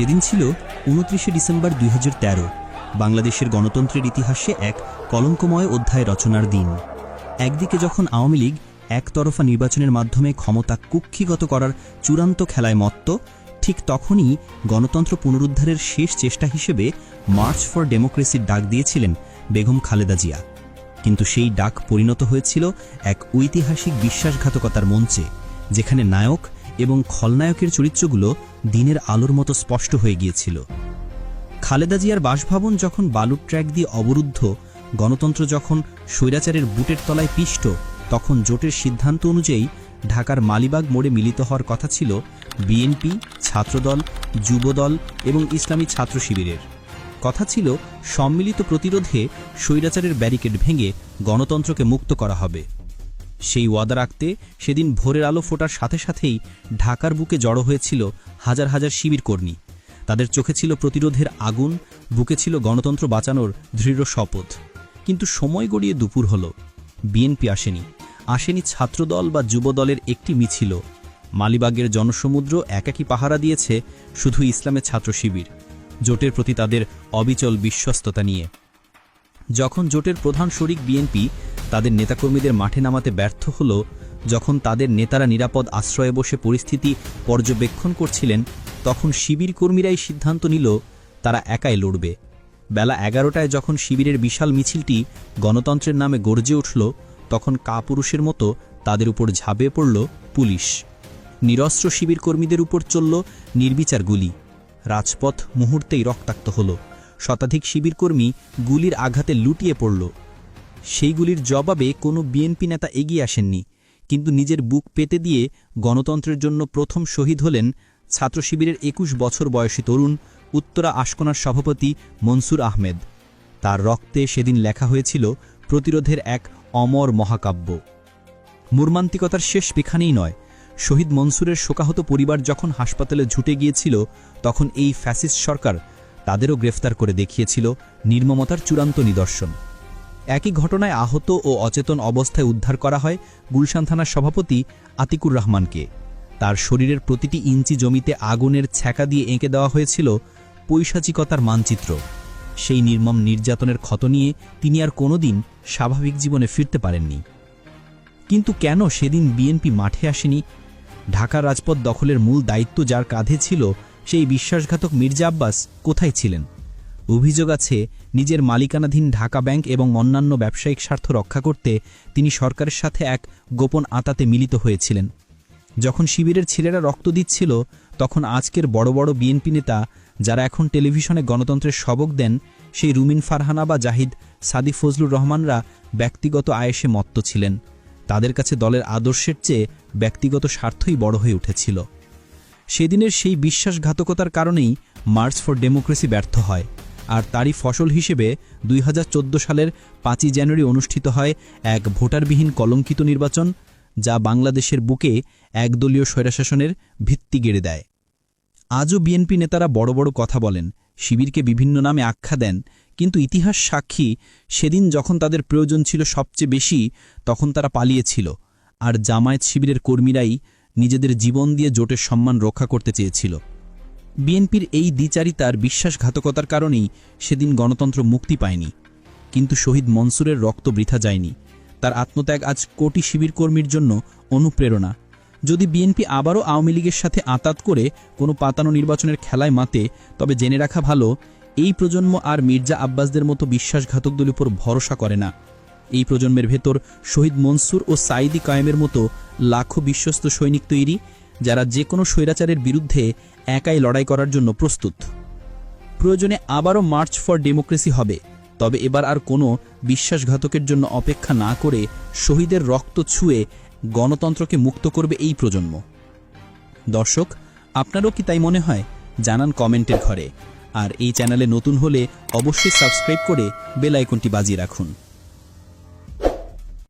সেদিন ছিল উনত্রিশে ডিসেম্বর দুই হাজার তেরো, বাংলাদেশের গণতন্ত্রের ইতিহাসে এক কলঙ্কময় অধ্যায় রচনার দিন। একদিকে যখন আওয়ামী লীগ একতরফা নির্বাচনের মাধ্যমে ক্ষমতা কুক্ষিগত করার চূড়ান্ত খেলায় মত্ত, ঠিক তখনই গণতন্ত্র পুনরুদ্ধারের শেষ চেষ্টা হিসেবে মার্চ ফর ডেমোক্রেসির ডাক দিয়েছিলেন বেগম খালেদা জিয়া। কিন্তু সেই ডাক পরিণত হয়েছিল এক ঐতিহাসিক বিশ্বাসঘাতকতার মঞ্চে, যেখানে নায়ক এবং খলনায়কের চরিত্রগুলো দিনের আলোর মতো স্পষ্ট হয়ে গিয়েছিল। খালেদা জিয়ার বাসভবন যখন বালুর ট্র্যাক দিয়ে অবরুদ্ধ, গণতন্ত্র যখন স্বৈরাচারের বুটের তলায় পিষ্ট, তখন জোটের সিদ্ধান্ত অনুযায়ী ঢাকার মালিবাগ মোড়ে মিলিত হওয়ার কথা ছিল বিএনপি, ছাত্রদল, যুবদল এবং ইসলামী ছাত্র শিবিরের। কথা ছিল সম্মিলিত প্রতিরোধে স্বৈরাচারের ব্যারিকেড ভেঙে গণতন্ত্রকে মুক্ত করা হবে। সেই ওয়াদা রাখতে সেদিন ভোরের আলো ফোটার সাথে সাথেই ঢাকার বুকে জড়ো হয়েছিল হাজার হাজার শিবির কর্মী। তাদের চোখে ছিল প্রতিরোধের আগুন, বুকে ছিল গণতন্ত্র বাঁচানোর দৃঢ় শপথ। কিন্তু সময় গড়িয়ে দুপুর হল। বিএনপি আসেনি। আসেনি ছাত্রদল বা যুবদলের একটি মিছিল। মালিবাগের জনসমুদ্র একাকী পাহারা দিয়েছে শুধু ইসলামের ছাত্র শিবির। জোটের প্রতি তাদের অবিচল বিশ্বস্ততা নিয়ে। যখন জোটের প্রধান শরিক বিএনপি তাদের নেতাকর্মীদের মাঠে নামাতে ব্যর্থ হল, যখন তাদের নেতারা নিরাপদ আশ্রয়ে বসে পরিস্থিতি পর্যবেক্ষণ করছিলেন, তখন শিবির কর্মীরাই সিদ্ধান্ত নিল, তারা একাই লড়বে। বেলা এগারোটায় যখন শিবিরের বিশাল মিছিলটি গণতন্ত্রের নামে গর্জে উঠল, তখন কাপুরুষের মতো তাদের উপর ঝাঁপিয়ে পড়ল পুলিশ। নিরস্ত্র শিবির কর্মীদের উপর চলল নির্বিচার গুলি। রাজপথ মুহূর্তেই রক্তাক্ত হল। শতাধিক শিবিরকর্মী গুলির আঘাতে লুটিয়ে পড়ল। সেই গুলির জবাবে কোনো বিএনপি নেতা এগিয়ে আসেননি, কিন্তু নিজের বুক পেতে দিয়ে গণতন্ত্রের জন্য প্রথম শহীদ হলেন ছাত্র শিবিরের একুশ বছর বয়সী তরুণ উত্তরা আশকোনার সভাপতি মনসুর আহমেদ। তার রক্তে সেদিন লেখা হয়েছিল প্রতিরোধের এক অমর মহাকাব্য। মর্মান্তিকতার শেষ পেখানেই নয়, শহীদ মনসুরের শোকাহত পরিবার যখন হাসপাতালে ঝুটে গিয়েছিল, তখন এই ফ্যাসিস্ট সরকার তাদেরও গ্রেফতার করে দেখিয়েছিল নির্মমতার চূড়ান্ত নিদর্শন। একই ঘটনায় আহত ও অচেতন অবস্থায় উদ্ধার করা হয় গুলশান থানার সভাপতি আতিকুর রহমানকে। তার শরীরের প্রতিটি ইঞ্চি জমিতে আগুনের ছ্যাঁকা দিয়ে এঁকে দেওয়া হয়েছিল পৈশাচিকতার মানচিত্র। সেই নির্মম নির্যাতনের ক্ষত নিয়ে তিনি আর কোনোদিন স্বাভাবিক জীবনে ফিরতে পারেননি। কিন্তু কেন সেদিন বিএনপি মাঠে আসেনি? ঢাকার রাজপথ দখলের মূল দায়িত্ব যার কাঁধে ছিল সেই বিশ্বাসঘাতক মির্জা আব্বাস কোথায় ছিলেন? অভিযোগ আছে, নিজের মালিকানাধীন ঢাকা ব্যাংক এবং অন্যান্য ব্যবসায়িক স্বার্থ রক্ষা করতে তিনি সরকারের সাথে এক গোপন আতাতে মিলিত হয়েছিলেন। যখন শিবিরের ছেলেরা রক্ত দিচ্ছিল, তখন আজকের বড় বড় বিএনপি নেতা, যারা এখন টেলিভিশনে গণতন্ত্রের সবক দেন, সেই রুমিন ফারহানা বা জাহিদ সাদি ফজলুর রহমানরা ব্যক্তিগত আয়েসে মত্ত ছিলেন। তাদের কাছে দলের আদর্শের চেয়ে ব্যক্তিগত স্বার্থই বড় হয়ে উঠেছিল। সেদিনের সেই বিশ্বাসঘাতকতার কারণেই মার্চ ফর ডেমোক্রেসি ব্যর্থ হয়। আর তারই ফসল হিসেবে দুই হাজার চোদ্দ সালের পাঁচই জানুয়ারি অনুষ্ঠিত হয় এক ভোটারবিহীন কলঙ্কিত নির্বাচন, যা বাংলাদেশের বুকে একদলীয় স্বৈরাশাসনের ভিত্তি গেড়ে দেয়। আজও বিএনপি নেতারা বড় বড় কথা বলেন, শিবিরকে বিভিন্ন নামে আখ্যা দেন, কিন্তু ইতিহাস সাক্ষী, সেদিন যখন তাদের প্রয়োজন ছিল সবচেয়ে বেশি, তখন তারা পালিয়েছিল। আর জামায়াত শিবিরের কর্মীরাই নিজেদের জীবন দিয়ে জোটের সম্মান রক্ষা করতে চেয়েছিল। বিএনপির এই দ্বিচারিতার বিশ্বাসঘাতকতার কারণেই সেদিন গণতন্ত্র মুক্তি পায়নি। কিন্তু শহীদ মনসুরের রক্ত বৃথা যায়নি। তার আত্মত্যাগ আজ কোটি শিবির কর্মীর জন্য অনুপ্রেরণা। যদি বিএনপি আবারও আওয়ামী লীগের সাথে আতাত করে কোনো পাতানো নির্বাচনের খেলায় মাতে, তবে জেনে রাখা ভালো, এই প্রজন্ম আর মির্জা আব্বাসদের মতো বিশ্বাসঘাতকদের উপর ভরসা করে না। এই প্রজন্মের ভেতর শহীদ মনসুর ও সাইদি কায়েমের মতো লাখো বিশ্বস্ত সৈনিক তৈরি, যারা যে কোনো স্বৈরাচারের বিরুদ্ধে একাই লড়াই করার জন্য প্রস্তুত। প্রয়োজনে আবারও মার্চ ফর ডেমোক্রেসি হবে, তবে এবার আর কোনো বিশ্বাসঘাতকের জন্য অপেক্ষা না করে শহীদের রক্ত ছুঁয়ে গণতন্ত্রকে মুক্ত করবে এই প্রজন্ম। দর্শক, আপনারও কি তাই মনে হয়? জানান কমেন্টের ঘরে। আর এই চ্যানেলে নতুন হলে অবশ্যই সাবস্ক্রাইব করে বেল আইকনটি বাজিয়ে রাখুন।